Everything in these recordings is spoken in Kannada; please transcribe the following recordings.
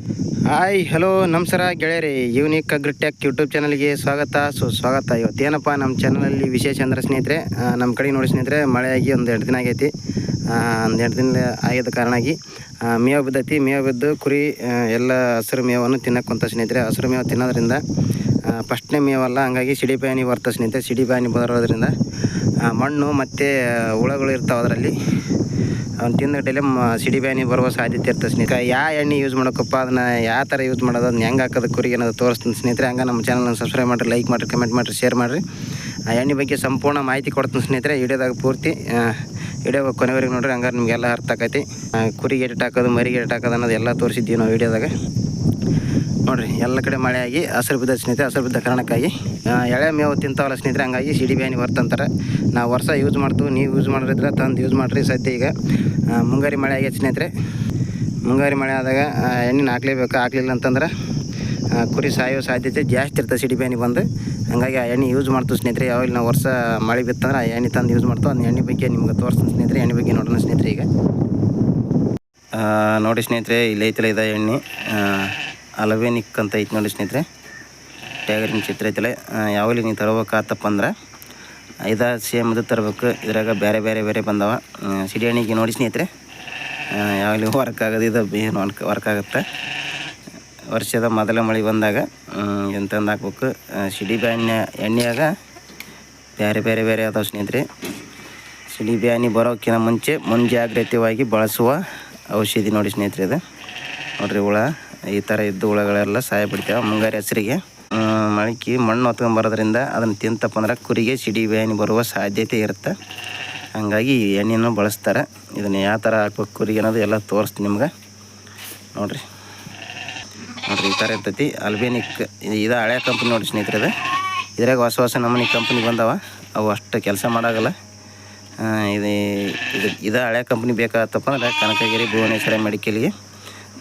ಹಾಯ್, ಹಲೋ, ನಮಸ್ಕಾರ ಗೆಳೆಯರಿ. ಯೂನಿಕ್ ಅಗ್ರಿಟೆಕ್ ಯೂಟ್ಯೂಬ್ ಚಾನಲ್ಗೆ ಸ್ವಾಗತ. ಸುಸ್ವಾಗತ ಇವತ್ತೇನಪ್ಪ, ನಮ್ಮ ಚಾನಲಲ್ಲಿ ವಿಶೇಷ ಅಂದ್ರೆ ಸ್ನೇಹಿತರೆ ನಮ್ಮ ಕಡೆ ನೋಡಿ ಸ್ನೇಹಿತರೆ, ಮಳೆಯಾಗಿ ಒಂದು ಎರಡು ದಿನ ಆಗೈತಿ. ಒಂದು ಎರಡು ದಿನ ಆಗಿದ್ದ ಕಾರಣಾಗಿ ಮೇವು ಬಿದ್ದೈತಿ. ಮೇವು ಬಿದ್ದು ಕುರಿ ಎಲ್ಲ ಹಸಿರು ಮೇವನ್ನು ತಿನ್ನಕ್ಕಂಥ ಸ್ನೇಹಿತರೆ. ಹಸಿರು ಮೇವು ತಿನ್ನೋದ್ರಿಂದ ಫಸ್ಟ್ನೇ ಮೇವಲ್ಲ, ಹಂಗಾಗಿ ಸಿಡಿ ಬ್ಯಾನಿ ಬರ್ತದೆ ಸ್ನೇಹಿತರೆ. ಸಿಡಿ ಬ್ಯಾನಿ ಬರೋದ್ರಿಂದ ಮಣ್ಣು ಮತ್ತು ಹುಳಗಳು ಇರ್ತಾವೆ ಅದರಲ್ಲಿ. ಅವ್ನು ತಿಂದ ಡೈಲಿ ಸಿಡಿ ಬ್ಯಾನಿ ಬರುವ ಸಾಧ್ಯತೆ ಇರ್ತದೆ ಸ್ನೇಹಿತರೆ. ಯಾವ ಎಣ್ಣೆ ಯೂಸ್ ಮಾಡೋಕಪ್ಪ, ಅದನ್ನ ಯಾವ ಥರ ಯೂಸ್ ಮಾಡೋದು, ಅದನ್ನ ಹೆಂಗೆ ಹಾಕೋದು, ಕುರಿಗೆ ಅನ್ನೋದು ತೋರಿಸ್ತೀನಿ ಸ್ನೇಹಿತರೆ. ಹಂಗೆ ನಮ್ಮ ಚಾನಲ್ನ ಸಬ್ಸ್ಕ್ರೈಬ್ ಮಾಡಿರಿ ಲೈಕ್ ಮಾಡಿರಿ ಕಮೆಂಟ್ ಮಾಡಿರಿ ಶೇರ್ ಮಾಡಿರಿ. ಆ ಎಣ್ಣೆ ಬಗ್ಗೆ ಸಂಪೂರ್ಣ ಮಾಹಿತಿ ಕೊಡ್ತೀನಿ ಸ್ನೇಹಿತರೆ. ವಿಡಿಯೋದಾಗ ಪೂರ್ತಿ ವಿಡಿಯೋ ಕೊನೆವರೆಗೆ ನೋಡ್ರಿ, ಹಂಗಾರೆ ನಿಮಗೆಲ್ಲ ಅರ್ಥ ಆಕೈತಿ. ಕುರಿಗೆ ಎಡಿಟ್ ಹಾಕೋದು, ಮರಿಗೆ ಎಡಿಟ್ ಹಾಕೋದು ಅನ್ನೋದು ಎಲ್ಲ ತೋರಿಸಿದ್ದೀವಿ ನಾವು ವಿಡಿಯೋದಾಗ. ನೋಡ್ರಿ, ಎಲ್ಲ ಕಡೆ ಮಳೆ ಆಗಿ ಹಸಿರು ಬಿದ್ದ ಸ್ನೇಹಿತರೆ ಹಸಿರು ಬಿದ್ದ ಕಾರಣಕ್ಕಾಗಿ ಎಳೆ ಮೇವು ತಿಂತಾವಲ್ಲ ಸ್ನೇಹಿತರೆ, ಹಂಗಾಗಿ ಸಿಡಿ ಬ್ಯಾನಿ ಬರ್ತಂತಾರೆ ನಾವು ವರ್ಷ ಯೂಸ್ ಮಾಡ್ತೀವಿ ನೀವು ಯೂಸ್ ಮಾಡಿದ್ರೆ ತಂದು ಯೂಸ್ ಮಾಡಿರಿ ಸದ್ಯ ಈಗ. ಮುಂಗಾರಿ ಮಳೆ ಆಗಿದೆ ಸ್ನೇಹಿತರೆ. ಮುಂಗಾರಿ ಮಳೆ ಆದಾಗ ಎಣ್ಣೆ ಹಾಕ್ಲೇಬೇಕು, ಹಾಕ್ಲಿಲ್ಲ ಅಂತಂದ್ರೆ ಕುರಿ ಸಾಯೋ ಸಾಧ್ಯತೆ ಜಾಸ್ತಿ ಇರ್ತದೆ ಸಿಡಿ ಬ್ಯಾನಿ ಬಂದು. ಹಂಗಾಗಿ ಆ ಎಣ್ಣೆ ಯೂಸ್ ಮಾಡ್ತೀವಿ ಸ್ನೇಹಿತರೆ. ಯಾವಾಗ ನಾವು ವರ್ಷ ಮಳೆ ಬಿತ್ತಂದ್ರೆ ಆ ಎಣ್ಣೆ ತಂದು ಯೂಸ್ ಮಾಡ್ತೀವಿ ಅದನ್ನ ಎಣ್ಣೆ ಬಗ್ಗೆ ನಿಮ್ಗೆ ತೋರಿಸ್ತೀನಿ ಸ್ನೇಹಿತರೆ. ಎಣ್ಣೆ ಬಗ್ಗೆ ನೋಡೋಣ ಸ್ನೇಹಿತರೆ ಈಗ. ನೋಡಿ ಸ್ನೇಹಿತರೆ, ಇಲ್ಲಿ ಐತಲ್ಲ ಇದೆ ಎಣ್ಣೆ. ಅಲವೇನಿಕ್ ಅಂತ ಐತೆ ನೋಡಿ ಸ್ನೇಹಿತರೆ. ಟ್ಯಾಗರಿನ ಚಿತ್ರ ಐತಲ್ಲ. ಯಾವಾಗಲಿ ನೀವು ತಗೋಬೇಕಾತಪ್ಪ ಅಂದ್ರೆ. ಐದು ಸೇಮ್ ಇದು ತರಬೇಕು. ಇದ್ರಾಗ ಬೇರೆ ಬೇರೆ ಬೇರೆ ಬಂದವ. ಆ, ಸಿಡಿ ಎಣ್ಣೆಗೆ ನೋಡಿ ಸ್ನೇಹಿತರೆ. ಯಾವಾಗಲಿ ವರ್ಕ್ ಆಗೋದು ಇದು ಏನು ವರ್ಕ್ ವರ್ಕ್ ಆಗುತ್ತೆ. ವರ್ಷದ ಮೊದಲ ಮಳೆ ಬಂದಾಗ ಎಂತಂದು ಹಾಕ್ಬೇಕು ಸಿಡಿ ಬ್ಯಾನ್ಯ ಎಣ್ಣೆಯಾಗ ಬೇರೆ ಬೇರೆ ಬೇರೆ ಅದಾವೆ ಸ್ನೇಹಿತರೆ. ಸಿಡಿ ಬ್ಯಾನಿ ಬರೋಕ್ಕಿಂತ ಮುಂಚೆ ಮುಂಜಾಗ್ರತೆಯಾಗಿ ಬಳಸುವ ಔಷಧಿ ನೋಡಿ ಸ್ನೇಹಿತರೆ ಇದು. ನೋಡ್ರಿ ಹುಳ. ಈ ಥರ ಇದ್ದು ಹುಳಗಳೆಲ್ಲ ಸಹಾಯ ಬಿಡ್ತೇವೆ ಮುಂಗಾರಿ ಹಸಿರಿಗೆ. ಮೊಳಕೆ ಮಣ್ಣು ಹೊತ್ಕೊಂಬರೋದ್ರಿಂದ ಅದನ್ನು ತಿಂತಪ್ಪ ಅಂದ್ರೆ ಕುರಿಗೆ ಸಿಡಿ ಬ್ಯಾನಿ ಬರುವ ಸಾಧ್ಯತೆ ಇರುತ್ತೆ. ಹಂಗಾಗಿ ಎಣ್ಣೆಯನ್ನು ಬಳಸ್ತಾರೆ. ಇದನ್ನು ಯಾವ ಥರ ಹಾಕ್ಬೇಕು ಕುರಿಗೆ ಅನ್ನೋದು ಎಲ್ಲ ತೋರಿಸ್ತೀನಿ ನಿಮ್ಗೆ. ನೋಡಿರಿ. ನೋಡಿರಿ, ಈ ಥರ ಇರ್ತೈತಿ. ಅಲ್ಬೇನಿಕ್ ಇದು ಹಳೆ ಕಂಪ್ನಿ ನೋಡಿ ಸ್ನೇಹಿತರೆ ಇದು. ಇದ್ರಾಗ ಹೊಸ ಹೊಸ ನಮೂನಿ ಕಂಪ್ನಿ ಬಂದವ. ಅವು ಅಷ್ಟು ಕೆಲಸ ಮಾಡೋಲ್ಲ ಇದು ಇದು ಇದು ಹಳೆ ಕಂಪ್ನಿ ಬೇಕಾಗತ್ತಪ್ಪ ಅಂದರೆ ಕನಕಗಿರಿ, ಭುವನೇಶ್ವರ ಮೆಡಿಕಲ್ಗೆ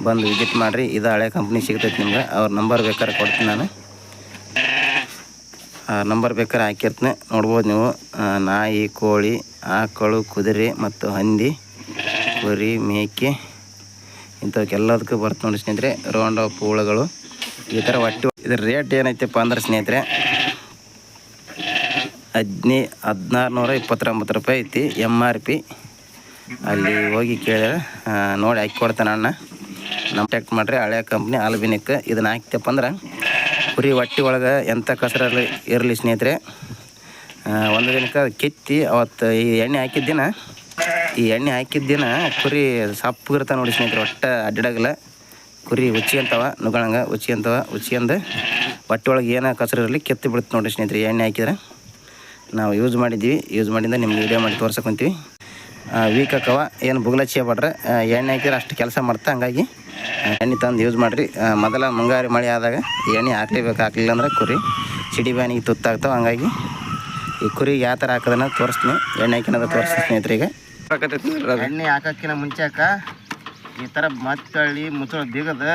ಬಂದು ವಿಸಿಟ್ ಮಾಡಿರಿ, ಇದು ಹಳೆ ಕಂಪ್ನಿ ಸಿಗ್ತೈತೆ ನಿಮ್ಗೆ. ಅವ್ರ ನಂಬರ್ ಬೇಕಾದ್ರೆ ಕೊಡ್ತೀನಿ ನಾನು. ಆ ನಂಬರ್ ಬೇಕಾದ್ರೆ ಹಾಕಿರ್ತೀನಿ. ನೋಡ್ಬೋದು ನೀವು. ನಾಯಿ, ಕೋಳಿ, ಆಕಳು, ಕುದುರೆ ಮತ್ತು ಹಂದಿ, ಕುರಿ, ಮೇಕೆ ಇಂಥವಕ್ಕೆಲ್ಲದಕ್ಕೂ ಬರ್ತು ನೋಡಿ ಸ್ನೇಹಿತರೆ. ರೌಂಡ್ ಆಫ್ ಹುಳುಗಳು ಈ ಥರ ಒಟ್ಟು ಇದ್ರ ರೇಟ್ ಏನೈತಪ್ಪ ಅಂದ್ರೆ ಸ್ನೇಹಿತರೆ, ಹದಿನೈ ಹದಿನಾರು ನೂರ ಇಪ್ಪತ್ತೊಂಬತ್ತು ರೂಪಾಯಿ ಐತಿ ಎಂ ಆರ್ ಪಿ ಅಲ್ಲಿ ಹೋಗಿ ಕೇಳಿದ್ರೆ ನೋಡಿ ಹಾಕಿ ಕೊಡ್ತಾನೆ ಅಣ್ಣ. ನಮ್ಮ ಟೆಕ್ಟ್ ಮಾಡ್ರಿ, ಹಳೆ ಕಂಪ್ನಿ ಆಲ್ಬಿನಿಕ್ ಇದನ್ನ ಹಾಕ್ತಪ್ಪ ಅಂದ್ರೆ ಕುರಿ ಹೊಟ್ಟೆ ಒಳಗೆ ಎಂಥ ಕಸರ ಇರಲಿ ಸ್ನೇಹಿತರೆ. ಒಂದು ದಿನಕ್ಕೆ ಕಿತ್ತಿ ಕೆತ್ತಿ, ಅವತ್ತು ಈ ಎಣ್ಣೆ ಹಾಕಿದ ದಿನ, ಈ ಎಣ್ಣೆ ಹಾಕಿದ ದಿನ ಕುರಿ ಸಪ್ಪಗಿರ್ತಾವೆ ನೋಡಿ ಸ್ನೇಹಿತರೆ, ಒಟ್ಟು ಅಡ್ಡಾಗಲ್ಲ ಕುರಿ ಉಚ್ಚಿಯಂತವ ನುಗಳಂಗ ಉಚ್ಚಿಯಂತವ ಉಚ್ಚಿಯಂದು ಹೊಟ್ಟೆ ಒಳಗೆ ಏನೋ ಕಸರು ಇರಲಿ ಕೆತ್ತಿ ಬಿಡುತ್ತೆ ನೋಡಿ ಸ್ನೇಹಿತರೆ ಎಣ್ಣೆ ಹಾಕಿದ್ರೆ. ನಾವು ಯೂಸ್ ಮಾಡಿದ್ದೀವಿ ಯೂಸ್ ಮಾಡಿಂದ ನಿಮ್ಗೆ ವೀಡಿಯೋ ಮಾಡಿ ತೋರ್ಸಕೊಂತೀವಿ ವೀಕ್ ಆಕವ. ಏನು ಬುಗ್ಲಚ್ಚಿ ಬಿಟ್ರೆ ಎಣ್ಣೆ ಹಾಕಿದ್ರೆ ಅಷ್ಟು ಕೆಲಸ ಮಾಡ್ತಾ, ಹಂಗಾಗಿ ಎಣ್ಣೆ ತಂದು ಯೂಸ್ ಮಾಡಿರಿ. ಮೊದಲ ಮುಂಗಾರಿ ಮಳೆ ಆದಾಗ ಎಣ್ಣೆ ಹಾಕ್ಲೇಬೇಕು, ಹಾಕ್ಲಿಲ್ಲ ಅಂದ್ರೆ ಕುರಿ ಸಿಡಿ ಬ್ಯಾನಿಗೆ ತುತ್ತಾಗ್ತಾವೆ, ಹಂಗಾಗಿ ಈ ಕುರಿಗೆ ಯಾವ ಥರ ಹಾಕೋದನ್ನ ತೋರಿಸ್ತೀನಿ. ಎಣ್ಣೆ ಹಾಕಿನದ ತೋರಿಸ್ತೀನಿ ಸ್ನೇಹಿತರಿಗೆ. ಎಣ್ಣೆ ಹಾಕೋಕ್ಕಿಂತ ಮುಂಚೆಕ ಈ ಥರ ಮತ್ತಳ್ಳಿ ಮುಚ್ಚಳ ದಿಗದ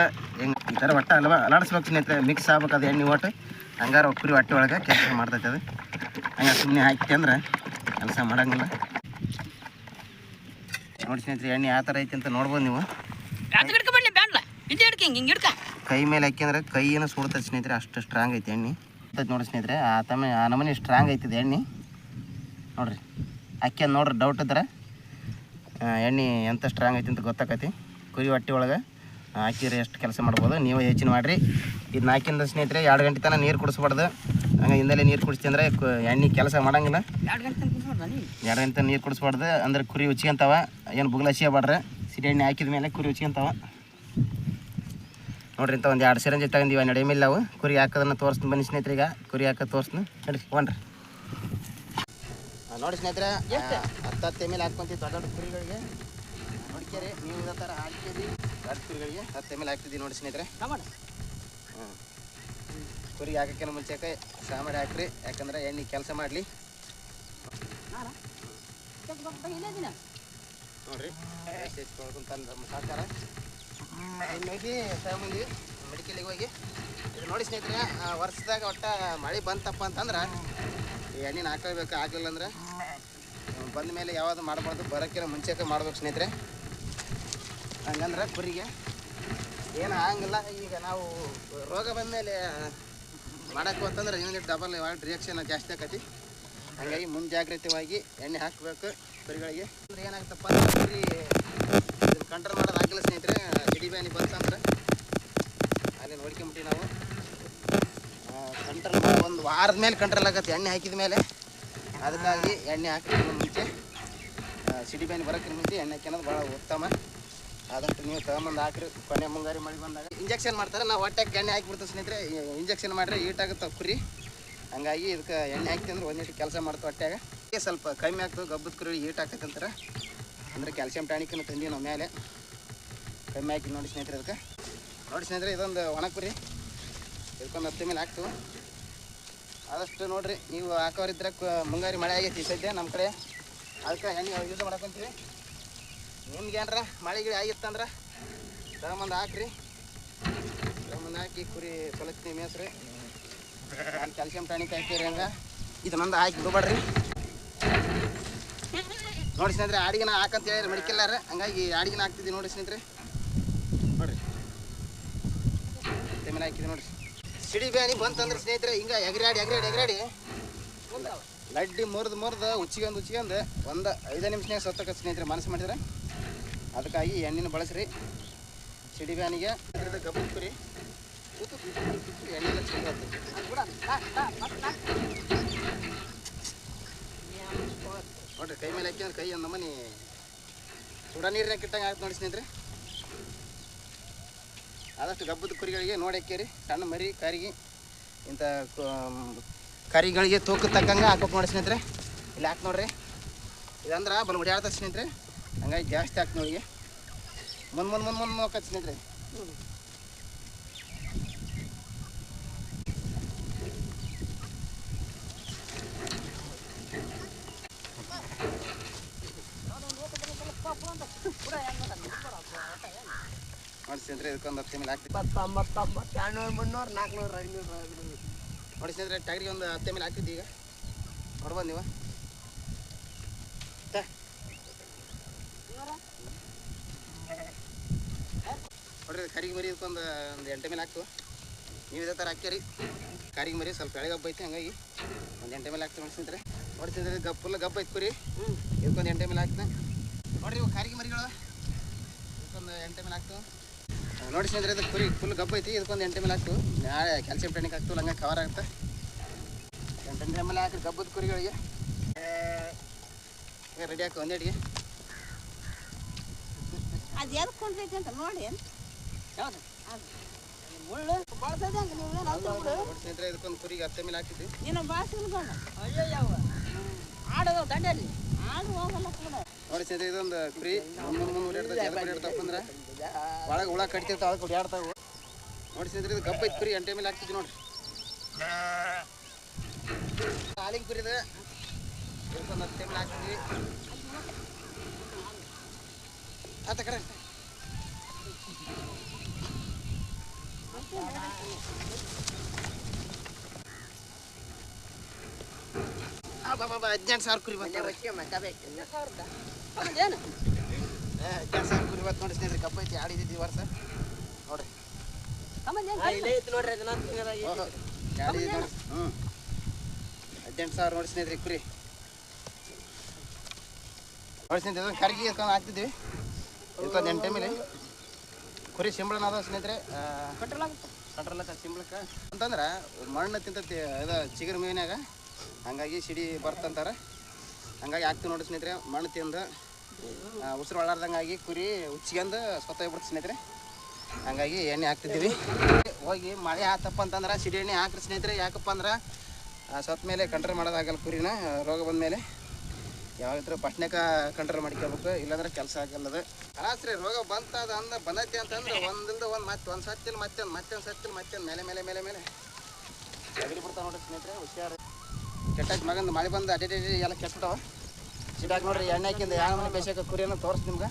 ಹೆಂಗೆ ಈ ಥರ ಒಟ್ಟು ಅಲ್ವಾ? ಅಲಾಡಿಸ್ಬೇಕು ಸ್ನೇಹಿತರೆ ಮಿಕ್ಸ್ ಆಗ್ಬೇಕು ಅದು ಎಣ್ಣೆ ಒಟ್ಟು. ಹಂಗಾರ ಕುರಿ ಹೊಟ್ಟೆ ಒಳಗೆ ಕೆಲಸ ಮಾಡ್ತೈತೆ ಅದು. ಹಂಗೆ ಸುಮ್ಮನೆ ಹಾಕಿ ಅಂದ್ರೆ ಕೆಲಸ ಮಾಡಂಗಿಲ್ಲ. ನೋಡಿ ಸ್ನೇಹಿತರೆ ಎಣ್ಣೆ ಯಾವ ಥರ ಐತಿ ಅಂತ ನೋಡ್ಬೋದು ನೀವು. ಕೈ ಮೇಲೆ ಕೈ ಮೇಲೆ ಸುಡ್ತದೆ ಸ್ನೇಹಿತರೆ ಅಷ್ಟು ಸ್ಟ್ರಾಂಗ್ ಐತೆ ಎಣ್ಣೆ. ನೋಡಿ ಸ್ನೇಹಿತರೆ ಆ ತಮ್ಮ ಆ ನಮೂನಿ ಸ್ಟ್ರಾಂಗ್ ಐತಿದೆ ಎಣ್ಣೆ. ನೋಡ್ರಿ ಹಾಕ್ಯಂದು ನೋಡ್ರಿ ಡೌಟ್ ಇದ್ರೆ. ಎಣ್ಣೆ ಎಂಥ ಸ್ಟ್ರಾಂಗ್ ಐತಿ ಅಂತ ಗೊತ್ತಾಕತಿ. ಕುರಿ ಹೊಟ್ಟೆ ಒಳಗೆ ಹಾಕಿದ್ರೆ ಎಷ್ಟು ಕೆಲಸ ಮಾಡ್ಬೋದು ನೀವು ಯೋಚನೆ ಮಾಡಿರಿ. ಇದು ಹಾಕಿಂದ ಸ್ನೇಹಿತರೆ ಎರಡು ಗಂಟೆ ತನಕ ನೀರು ಕುಡಿಸ್ಬಾರ್ದು. ಹಂಗೆ ಹಿಂದಲೇ ನೀರು ಕುಡಿಸ್ತಿ ಅಂದರೆ ಎಣ್ಣೆ ಕೆಲಸ ಮಾಡೋಂಗಿಲ್ಲ. ಎರಡು ಗಂಟೆ ತನಕ ನೀರು ಕುಡಿಸ್ಬಾರ್ದು ಅಂದ್ರೆ ಕುರಿ ಉಚ್ಕೊಂತಾವ. ಏನು ಬುಗ್ಲ ಹಸಿಯಬಾಡ್ರೆ ಸಿಡಿ ಎಣ್ಣೆ ಹಾಕಿದ ಮೇಲೆ ಕುರಿ ಉಚ್ಕೊಂತಾವ. ನೋಡ್ರಿ ಇಂಥ ಒಂದು ಎರಡು ಸಿರಂಜಿ ತಗೊಂಡಿವ ನಡೆ ಮೇಲೆ ಅವು. ಕುರಿ ಹಾಕೋದನ್ನ ತೋರಿಸ್ತೀನಿ ಬನ್ನಿ ಸ್ನೇಹಿತರೆ ಈಗ ಕುರಿ ಹಾಕೋದು ತೋರಿಸ್ತೀನಿ. ನಡಿ ಹೋನ್ರಿ ನೋಡಿ ಸ್ನೇಹಿತರೆ ಹತ್ತು ಹತ್ತು ಎಂ ಎಲ್ ಹಾಕ್ಕೊಂತೀವಿ ದೊಡ್ಡ ದೊಡ್ಡ ಕುರಿಗಳಿಗೆ. ನೋಡ್ಕೇರಿ ನೀವು ಇದೇ ಥರ ಹಾಕಿದ್ವಿ ದೊಡ್ಡ ಕುರಿಗಳಿಗೆ ಹತ್ತು ಎಂ ಎಲ್ ಹಾಕ್ತಿದ್ದೀವಿ ನೋಡಿ ಸ್ನೇಹಿತರೆ. ಕುರಿ ಹಾಕೋಕ್ಕಿಂತ ಮುಂಚೆಗೆ ಸಾಮಾಡಿ ಹಾಕ್ರಿ. ಯಾಕಂದ್ರೆ ಎಣ್ಣೆ ಕೆಲಸ ಮಾಡಲಿ. ನೋಡ್ರಿ. ತೊಳ್ಕೊಂಡ್ ತಂದು ಸಾಕಾರ ಹೋಗಿ ತಗೊಂಬಂದ್ವಿ. ಮೆಡಿಕಲಿಗೆ ಹೋಗಿ. ಇದು ನೋಡಿ ಸ್ನೇಹಿತರೆ ವರ್ಷದಾಗ ಒಟ್ಟ ಮಳೆ ಬಂತಪ್ಪ ಅಂತಂದ್ರೆ ಈ ಎಣ್ಣೆನ ಹಾಕಬೇಕು ಆಗಲಿಲ್ಲ ಅಂದ್ರೆ ಬಂದ ಮೇಲೆ ಯಾವುದು ಮಾಡಬಾರ್ದು ಬರೋಕ್ಕಿಂತ ಮುಂಚೆಗೆ ಮಾಡ್ಬೇಕು ಸ್ನೇಹಿತರೆ. ಹಂಗಂದ್ರೆ ಕುರಿಗೆ ಏನು ಆಗಂಗಿಲ್ಲ. ಈಗ ನಾವು ರೋಗ ಬಂದಮೇಲೆ ಮಾಡಕ್ಕೆ ಅಂತಂದ್ರೆ ಇನ್ನೊಂದು ಡಬಲ್ ರಿಯಾಕ್ಷನ್ ಜಾಸ್ತಿ ಆಕತಿ. ಹಾಗಾಗಿ ಮುಂಜಾಗ್ರತೆವಾಗಿ ಎಣ್ಣೆ ಹಾಕಬೇಕು ಕುರಿಗಳಿಗೆ. ಅಂದ್ರೆ ಏನಾಗುತ್ತಪ್ಪ ಕುರಿ ಕಂಟ್ರೋಲ್ ಮಾಡೋದು ಹಾಕಿಲ್ಲ ಸ್ನೇಹಿತರೆ ಸಿಡಿ ಬ್ಯಾನಿ ಬಂತಂದ್ರೆ ಅಲ್ಲಿ ನೋಡ್ಕೊಂಬಿಟ್ಟು ನಾವು. ಕಂಟ್ರೋಲ್ ಒಂದು ವಾರದ ಮೇಲೆ ಕಂಟ್ರೋಲ್ ಆಗತ್ತೆ ಎಣ್ಣೆ ಹಾಕಿದ ಮೇಲೆ. ಅದಕ್ಕಾಗಿ ಎಣ್ಣೆ ಹಾಕಿದ ಮುಂಚೆ. ಸಿಡಿ ಬ್ಯಾನಿ ಬರೋಕ್ಕಿಂತ ಮುಂಚೆ ಎಣ್ಣೆ ಹಾಕಿನೋದು ಭಾಳ ಉತ್ತಮ. ಆದಷ್ಟು ನೀವು ತಗೊಂಬಂದು ಹಾಕ್ರಿ, ಕೊನೆ ಮುಂಗಾರಿ ಮಳೆ ಬಂದಾಗ. ಇಂಜೆಕ್ಷನ್ ಮಾಡ್ತಾರೆ, ನಾವು ಹೊಟ್ಟೆಗೆ ಎಣ್ಣೆ ಹಾಕಿಬಿಡ್ತೀವಿ ಸ್ನೇಹಿತರೆ. ಇಂಜೆಕ್ಷನ್ ಮಾಡಿದ್ರೆ ಈಟಾಗುತ್ತೆ ಕುರಿ? ಹಂಗಾಗಿ ಇದಕ್ಕೆ ಎಣ್ಣೆ ಹಾಕ್ತಿ ಅಂದ್ರೆ ಒಂದಿಷ್ಟು ಕೆಲಸ ಮಾಡ್ತು ಇದಕ್ಕೆ ಸ್ವಲ್ಪ ಕಮ್ಮಿ ಆಗ್ತದೆ, ಗಬ್ಬದ ಕುರಿ ಹೀಟ್ ಹಾಕತ್ತಂತಾರೆ ಅಂದ್ರೆ ಕ್ಯಾಲ್ಸಿಯಂ ಟಾನಿಕನ್ನು ತಂದಿ ನಾವು ಮೇಲೆ ಕಮ್ಮಿ ಹಾಕಿ ನೋಡಿ ಸ್ನೇಹಿತರೆ ಅದಕ್ಕೆ ನೋಡಿ ಸ್ನೇಹಿತರೆ ಇದೊಂದು ಒಣ ಕುರಿ. ಇದಕ್ಕೊಂದು ಹತ್ತು ಮೇಲೆ ಹಾಕ್ತು ಆದಷ್ಟು ನೋಡಿರಿ, ನೀವು ಹಾಕೋರಿದ್ರೆ ಮುಂಗಾರಿ ಮಳೆ ಆಗೈತಿ ಸದ್ಯ ನಮ್ಮ ಕಡೆ. ಅದಕ್ಕೆ ಎಣ್ಣೆ ಯೂಸ್ ಮಾಡ್ಕೊತೀವಿ. ನಿಮ್ಗೆ ಏನಾರ ಮಳೆ ಗಿಳಿ ಆಗಿತ್ತಂದ್ರೆ ತಗೊಂಬಂದು ಹಾಕ್ರಿ. ತಗೊಂಬಂದು ಹಾಕಿ ಕುರಿ ತೊಲತ್ತಿ ಮೇಸ್ರಿ ನಾನು ಕ್ಯಾಲ್ಸಿಯಂ ಟಾನಿಕ್ ಹಾಕಿರಿ ಹಂಗೆ? ಇದು ನಂದು ಹಾಕಿ ಬಿಡಬೇಡ್ರಿ ನೋಡಿ ಸ್ನೇಹಿತರೆ, ಆಡಿಗೆನ ಹಾಕಂತ ಹೇಳಿರಿ ಮೆಡಿಕಲ್ಲಾರ, ಹಂಗಾಗಿ ಆಡಿಗೆನ ಹಾಕ್ತಿದ್ವಿ ನೋಡಿ ಸ್ನೇಹಿತರೆ. ನೋಡ್ರಿ ಮೇಲೆ ಹಾಕಿದ್ವಿ ನೋಡ್ರಿ. ಸಿಡಿ ಬ್ಯಾನಿ ಬಂತಂದ್ರೆ ಸ್ನೇಹಿತರೆ, ಹಿಂಗೆ ಎಗರಾಡಿ ಎಗರಾಡಿ ಎಗರಾಡಿ. ಲಡ್ಡಿ ಮುರಿದು ಮುರಿದು, ಉಚ್ಚಿಗೊಂದು ಉಚ್ಚಿಗೊಂದು. ಒಂದು ಐದು ನಿಮಿಷನಾಗ ಸತ್ತಕ ಸ್ನೇಹಿತರೆ, ಮನಸ್ಸು ಮಾಡಿದ್ರೆ. ಅದಕ್ಕಾಗಿ ಎಣ್ಣೆನ ಬಳಸ್ರಿ. ಸಿಡಿ ಬ್ಯಾನಿಗೆ. ಇದ್ರದ್ದು ನೋಡ್ರಿ, ಕೈ ಮೇಲೆ ಹಾಕಿ ಕೈ ಒಂದು ಮನಿ. ಸುಡ ನೀರಿನ ಕಿಟ್ಟಂಗೆ ಆಗುತ್ತೆ ನೋಡಿ ಸ್ನೇಹಿತರೆ. ಆದಷ್ಟು ಗಬ್ಬದ ಕುರಿಗಳಿಗೆ ನೋಡಿ ಹಾಕ್ಯಾರಿ. ಸಣ್ಣ ಮರಿ, ಕಾರಿಗೆ, ಇಂಥ ಕರಿಗಳಿಗೆ ತೂಕ ತಕ್ಕಂಗೆ ಹಾಕ್ಬೇಕು ನೋಡಿ ಸ್ನೇಹಿತರೆ. ಇಲ್ಲಿ ಹಾಕಿ ನೋಡ್ರಿ. ಇದಂದ್ರೆ ಬಲ್ ಹೊಡ್ಯಾಡ್ತದೆ ಸ್ನೇಹಿತರೆ. ಹಂಗಾಗಿ ಜಾಸ್ತಿ ಹಾಕಿ ನೋಡಿ ಮುಂದೆ ಮುಂದೆ ಮುಂದೆ ಮುಂದೆ ನೋಕತ್ತೆ ಸ್ನೇಹಿತರೆ. ಸ್ನೇಹಿತರೆ ಇದಕ್ಕೊಂದು ಹತ್ತು ಮೇಲೆ ಹಾಕ್ತೀವಿ ಇಪ್ಪತ್ತೊಂಬತ್ತೊಂಬತ್ತು ಎರಡ್ನೂರು ಮುನ್ನೂರು ನಾಲ್ಕುನೂರು ಐನೂರು ಹೊಡಿಸಿದ್ರೆ ಟಗರಿಗೆ ಒಂದು ಹತ್ತೆ ಮೇಲೆ ಹಾಕ್ತಿದ್ದೆ ಈಗ. ನೋಡ್ಬೋದು ನೀವು. ನೋಡ್ರಿ ಕರಿಗೆ ಮರಿ ಇದಕ್ಕೊಂದು ಒಂದು ಎಂಟು ಮೇಲೆ ಹಾಕ್ತು ನೀವು ಇದೇ ಥರ ಹಾಕ್ಯಾರಿ. ಕರಿಗೆ ಮರಿ ಸ್ವಲ್ಪ ಎಳೆಗಬ್ಬ ಐತೆ ಹಂಗಾಗಿ ಒಂದು ಎಂಟು ಮೇಲೆ ಹಾಕ್ತೀವಿ ಹೊಡಿಸಿದ್ರೆ ಹೊಡಿಸಿದ್ರೆ ಗಪ್ ಫುಲ್ ಗಬ್ಬ ಐತಿ ಕುರಿ. ಇದಕ್ಕೊಂದು ಎಂಟು ಮೇಲೆ ಹಾಕ್ತೆ ನೋಡ್ರಿ ಇವು ಕರಿಗೆ ಮರಿಗಳು. ಇದಕ್ಕೊಂದು ಎಂಟು ಮೇಲೆ ಹಾಕ್ತು ನೋಡಿ ಸ್ನೇಹಿತರೆ ಇದು ಕುರಿ ಫುಲ್ ಗಬ್ಬ ಐತಿ. ಇದಕ್ಕೊಂದು ಎಂಟು ಮೇಲೆ ಹಾಕ್ತು ನಾಳೆ ಕ್ಯಾಲ್ಸಿಯಂ ಟಾನಿಕ್ ಹಾಕ್ತು ಹಂಗೆ ಕವರ್ ಆಗುತ್ತೆ. ಎಂಟು ಮೇಲೆ ಹಾಕಿ ಗಬ್ಬದ ಕುರಿಗಳಿಗೆ. ರೆಡಿ ಹಾಕಿ ಒಂದೇಟಿಗೆ ಅದು ಯಾರು ಕೊಂಡೈತಿ ಅಂತ ನೋಡಿ. ಯಾವುದು? ಮುಳ್ಳು ಬಳಸೋದು ನೀವು ಏನು ಸ್ನೇಹಿತರೆ ಇದಕ್ಕೊಂದು ಕುರಿಗೆ ಹತ್ತೆ ಮೇಲೆ ಹಾಕಿದ್ವಿ. ನೀನು ಬಾಸಿಲ್ಕೊಂಡು ಅಯ್ಯಯ್ಯವ ಆಡೋದು ದಂಡಲ್ಲಿ ಆಡು ಹೋಗಲ್ಲ ಕೂಡ. ನೋಡಿ ಸೇತ, ಇದೊಂದು ಇಡ್ತಾವ ಅಂದ್ರೆ. ಒಳಗೆ ಹುಳ ಕಟ್ತಿರ್ತಾವ, ಅದಕ್ಕೆ ಹೊಡ್ಯಾಡ್ತಾವು ನೋಡಿ ಸೇತ, ಇದು ಗಬ್ಬ ಐತಿ ಕುರಿ ಎಂಟೆ ಮೇಲೆ ಹಾಕ್ತಿದ್ವಿ ನೋಡ್ರಿ. ಹಾಲಿನ ಕುರಿ ಇದೆ. ಇದಕ್ಕೊಂದು ಹತ್ತೆ ಮೇಲೆ ಹಾಕ್ತಿದ್ವಿ. ಹದಿನೆಂಟು ಸಾವಿರ ಕುರಿ ಬಂತು. ಏನು ಸಾವಿರ ಕುರಿ ಬಂತು ನೋಡಿ ಸ್ನೇಹಿತರೆ ಕಬ್ಬ ಐತಿ ಆಡಿದ್ವಿ ವರ್ಷ. ನೋಡ್ರಿ. ನೋಡಿ ಹದಿನೆಂಟು ಸಾವಿರ ನೋಡಿ ಸ್ನೇಹಿತರೆ ಕುರಿ. ನೋಡಿ ಸ್ನೇಹಿತರೆ ಇದೊಂದು ಕರ್ಗಿ ಹಾಕ್ತಿದ್ವಿ. ಇದಕ್ಕೊಂದು ಎಂಟೆ ಮೇಲೆ ಕುರಿ ಸಿಂಬಳನ ಅದಾವ ಸ್ನೇಹಿತರೆ ಕಂಟ್ರೋಲ್ ಆಗುತ್ತೆ. ಕಂಟ್ರಲಕ್ಕ ಸಿಂಬಳಕ್ಕೆ. ಅಂತಂದ್ರೆ ಮಣ್ಣು ತಿಂತತಿ ಇದು ಚಿಗುರು ಮೇವಿನಾಗ ಹಂಗಾಗಿ ಸಿಡಿ ಬರ್ತಂತಾರೆ. ಹಂಗಾಗಿ ಹಾಕ್ತಿವಿ ನೋಡಿ ಸ್ನೇಹಿತರೆ ಮಣ್ಣು ತಿಂದು ಉಸಿರು ಒಳ್ಳಾರ್ದಂಗಾಗಿ ಕುರಿ ಉಚ್ಚಿಗೆಂದು ಸ್ವತ್ತೋಗ್ಬಿಡ್ತು ಸ್ನೇಹಿತರೆ. ಹಂಗಾಗಿ ಎಣ್ಣೆ ಹಾಕ್ತಿದ್ದೀವಿ. ಹೋಗಿ ಮಳೆ ಆತಪ್ಪ ಅಂತಂದ್ರೆ ಸಿಡಿ ಎಣ್ಣೆ ಹಾಕ್ರಿ ಸ್ನೇಹಿತರೆ. ಯಾಕಪ್ಪ ಅಂದ್ರೆ ಸತ್ ಮೇಲೆ ಕಂಟ್ರೋಲ್ ಮಾಡೋದಾಗಲ್ಲ ಕುರಿನ, ರೋಗ ಬಂದ ಮೇಲೆ. ಯಾವಾಗಿದ್ರು ಪಟ್ನೇಕ ಕಂಟ್ರೋಲ್ ಮಾಡ್ಕೋಬೇಕು ಇಲ್ಲಾಂದ್ರೆ ಕೆಲಸ ಆಗಲ್ಲದು ಅಲಾಸ್ರಿ ರೋಗ ಬಂತದ ಅಂದ ಬಂದೈತಿ ಅಂತಂದ್ರೆ ಒಂದಿಲ್ದ ಒಂದು ಮತ್ತೆ ಒಂದು ಸತ್ತಿಲ್ಲ ಮತ್ತೆ ಒಂದು ಮತ್ತೆ ಒಂದು ಸತ್ತಿಲ್ಲ ಮತ್ತೆ ಒಂದು ಮೇಲೆ ಮೇಲೆ ಮೇಲೆ. ಮೇಲೆ ಬಿಡ್ತಾವೆ ನೋಡ್ರಿ ಸ್ನೇಹಿತರೆ, ಹುಷಾರು. ಕೆಟ್ಟಾಗಿ ಮಗಂದು ಮಳೆ ಬಂದು ಅಡ್ಡಿ ಎಲ್ಲ ಕೆಟ್ಬಿಟ್ಟವ. ಸಿಡಾಕ್ ನೋಡ್ರಿ ಎಣ್ಣೆ ಹಾಕಿಂದ ಯಾವ ಮನೆ ಬೇಸಾಕ ಕುರಿಯನ್ನು ತೋರಿಸ್ ನಿಮ್ಗೆ.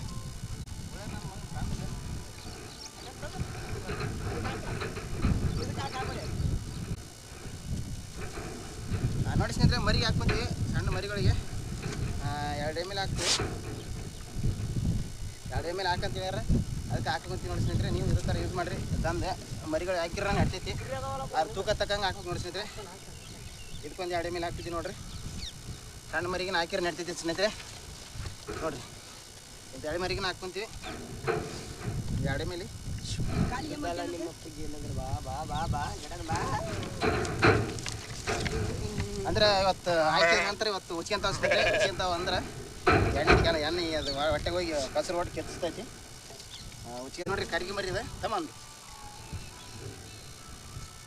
ನೋಡಿ ಸ್ನೇಹಿತರೆ ಮರಿಗೆ ಹಾಕ್ಕೊಂತೀವಿ ಸಣ್ಣ ಮರಿಗಳಿಗೆ. ಎರಡು ಎಂ ಎಲ್ ಹಾಕ್ತೀವಿ. ಎರಡು ಎಂ ಎಲ್ ಹಾಕಂತೀವಿ ಯಾರ ಅದಕ್ಕೆ ಹಾಕೊಂತೀನಿ ನೋಡಿ ಸ್ನೇಹಿತರೆ, ನೀವು ಇದೇ ಥರ ಯೂಸ್ ಮಾಡಿರಿ. ತಂದೆ, ಮರಿಗಳು ಹಾಕಿರೋ ನಡ್ತೈತಿ ಅದ್ರ ತೂಕ ತಕ್ಕಂಗೆ ಹಾಕ್ಬೇಕು ನೋಡಿ ಸ್ನೇಹಿತರೆ. ಇದಕ್ಕೊಂದು ಎರಡು ಮೇಲೆ ಹಾಕ್ತಿದ್ವಿ ನೋಡ್ರಿ. ಸಣ್ಣ ಮರಿಗಿನ ಹಾಕಿರ ನಡ್ತೈತಿ ಸ್ನೇಹಿತರೆ. ನೋಡ್ರಿ ಬೆಳೆ ಮರಿಗೆ ಮರಿಗಿನ ಹಾಕ್ಕೊಂತೀವಿ. ಎಡೆ ಮೇಲೆ. ಅಂದ್ರೆ ಇವತ್ತು ಹಾಕಿದ ನಂತರ ಇವತ್ತು ಉಚ್ಕೊಂತ ಸ್ನೇಹಿತರೆ ಉಚ್ಕೊಂತಾವ ಅಂದ್ರೆ ಎಣ್ಣೆ ಕಾಲ ಎಣ್ಣೆ ಅದು ಹೊಟ್ಟೆಗೆ ಹೋಗಿ ಕಸರು ಹೊಟ್ಟೆ ಕೆತ್ತಿಸ್ತೈತಿ. ಉಚ್ಕೊಂಡ್ ನೋಡ್ರಿ ಕರಿಗೆ ಮರಿ ಇದೆ. ತಮ್ಮ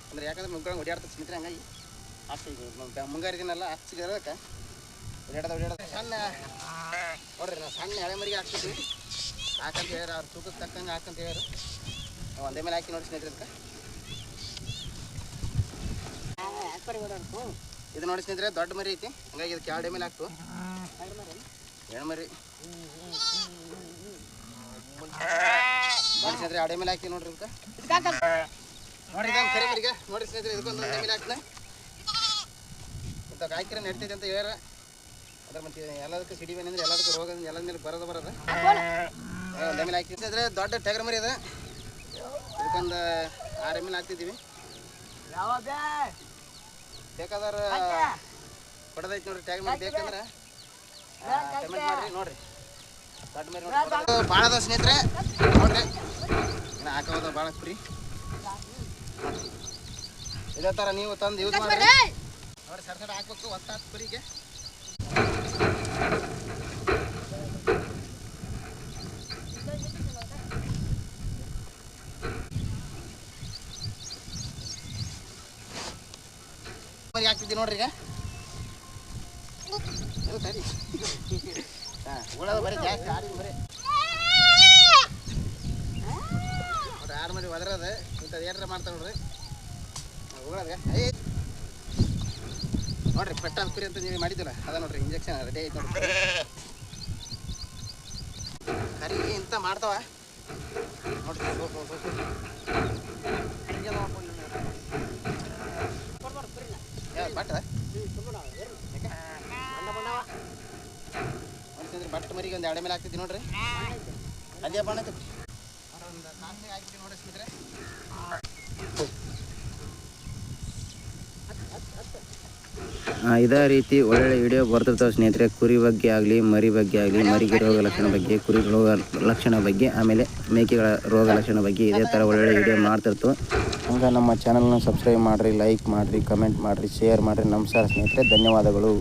ಅಂದ್ರೆ ಯಾಕಂದ್ರೆ ಮುಗ್ಗಂಗೆ ಓಡಾಡ್ತದೆ ಸ್ನೇಹಿತರೆ ಹಂಗಾಗಿ ಆಸ್ತಿ ಮುಂಗಾರಿ ದಿನ ಎಲ್ಲ ಓಡಾಡದ ಸಣ್ಣ, ನೋಡ್ರಿ ಸಣ್ಣ ಎಳೆ ಮರಿಗೆ ಹಾಕ್ತಿದ್ವಿ ಹಾಕಂತ ಹೇಳ್ಯಾರ, ಅವ್ರ ತೂಕಕ್ಕೆ ಹಾಕಂತ ಹೇಳ್ಯಾರ. ನಾವು ಒಂದೇ ಮೇಲೆ ಹಾಕಿ ನೋಡಿ ಸ್ನೇಹಿತರೆ ಇದು ನೋಡಿ ಸ್ನೇಹಿತರೆ, ದೊಡ್ಡ ಮರಿ ಐತಿ. ಹಂಗಾಗಿ ಇದಕ್ಕೆ ಎರಡು ಮೇಲೆ ಹಾಕ್ತು ಎರಡು ಮರಿ. ನೋಡಿ ಸ್ನೇಹಿತರೆ, ಎರಡು ಮೇಲೆ ಹಾಕಿ ನೋಡ್ರಿ ಇದಕ್ಕೆ. ನೋಡ್ರಿ ಇದೊಂದು ಕರಿ ಮರಿಗೆ. ನೋಡಿ ಸ್ನೇಹಿತರೆ, ಇದಕ್ಕೊಂದು ಒಂದೇ ಮೇಲೆ ಹಾಕ್ತಾನೆ. ಹಾಕಿರ ನಡ್ತೈತೆ ಅಂತ ಹೇಳ್ಯಾರ. ಅದ್ರ ಮತ್ತೆ ಎಲ್ಲದಕ್ಕೂ ಸಿಡಿಬೇನೆ ಅಂದ್ರೆ ಎಲ್ಲದಕ್ಕೂ ರೋಗ ಎಲ್ಲದ ಮೇಲೆ ಬರೋದು ಬರೋದು. ಒಂದೇ ಹಾಕಿದ್ರೆ ದೊಡ್ಡ ಟಗರ್ ಮರಿ ಇದೆ ಇದಕ್ಕೊಂದು ಆರು ಎಂ ಎಲ್ ಹಾಕ್ತಿದ್ದೀವಿ. ಬೇಕಾದ್ರೆ ಕೊಡದೈತಿ ನೋಡ್ರಿ ಟ್ಯಾಗ್ ಮರಿ ಬೇಕಂದ್ರೆ. ಮಾಡ್ರಿ ನೋಡ್ರಿ. ದೊಡ್ಡ ಮರಿ ನೋಡಿ ಭಾಳ ಅದ ಸ್ನೇಹಿತರೆ ನೋಡ್ರಿ. ಇನ್ನು ಹಾಕೋದ ಭಾಳ ಫ್ರೀ. ಇದೇ ಥರ ನೀವು ತಂದು ಯೂಸ್ ಮಾಡಿ ನೋಡಿ ಸರ್ ಸರ್ ಹಾಕ್ಬೇಕು ಒತ್ತಾತ್ ಕುರಿಗೆ. ಮರಿ ನೋಡ್ರಿ ಈಗ. ಉಳದ ಬರೀ ಜಾಸ್ತಿ ಆಡಿ ಬರೀ. ಆರು ಮರಿ ಒದರದ ಇಂಥದ್ದು ಏನಾರ ಮಾಡ್ತಾರೆ ನೋಡ್ರಿ. ಉಳದ ಐ ನೋಡ್ರಿ ಪೆಟ್ರೋಲ್ ಕುರಿ ಅಂತ ನೀವು ಮಾಡಿದ್ದಿಲ್ಲ ಅದ ನೋಡ್ರಿ ಇಂಜೆಕ್ಷನ್ ರೆಡಿ ಐತೆ ನೋಡ್ರಿ. ಕರಿ ಇಂಥ ಮಾಡ್ತಾವ? ನೋಡ್ರಿ ಬಟ್ ಬಟ್ ಮರಿಗೆ ಒಂದು ಎರಡು ಮೇಲೆ ಹಾಕ್ತಿದ್ವಿ ನೋಡ್ರಿ. ಅದೇ ಬಣ್ಣ ಒಂದು ಕಾಲ್ನಾಗ ಹಾಕ್ಬಿಟ್ಟು ನೋಡ್ರಿ ಇದೇ ರೀತಿ ಒಳ್ಳೆ ವಿಡಿಯೋ ಬರ್ತಿರ್ತಾವೆ ಸ್ನೇಹಿತರೆ. ಕುರಿ ಬಗ್ಗೆ ಆಗಲಿ, ಮರಿ ಬಗ್ಗೆ ಆಗಲಿ, ಮರಿಗೆ ರೋಗ ಲಕ್ಷಣ ಬಗ್ಗೆ, ಕುರಿ ರೋಗ ಲಕ್ಷಣ ಬಗ್ಗೆ, ಆಮೇಲೆ ಮೇಕೆಗಳ ರೋಗ ಲಕ್ಷಣ ಬಗ್ಗೆ ಇದೇ ಥರ ಒಳ್ಳೊಳ್ಳೆ ವಿಡಿಯೋ ಮಾಡ್ತಿರ್ತು ಹಂಗೆ ನಮ್ಮ ಚಾನಲ್ನ ಸಬ್ಸ್ಕ್ರೈಬ್ ಮಾಡಿರಿ ಲೈಕ್ ಮಾಡಿರಿ ಕಮೆಂಟ್ ಮಾಡಿರಿ ಶೇರ್ ಮಾಡಿರಿ. ನಮಸ್ಕಾರ ಸ್ನೇಹಿತರೆ. ಧನ್ಯವಾದಗಳು.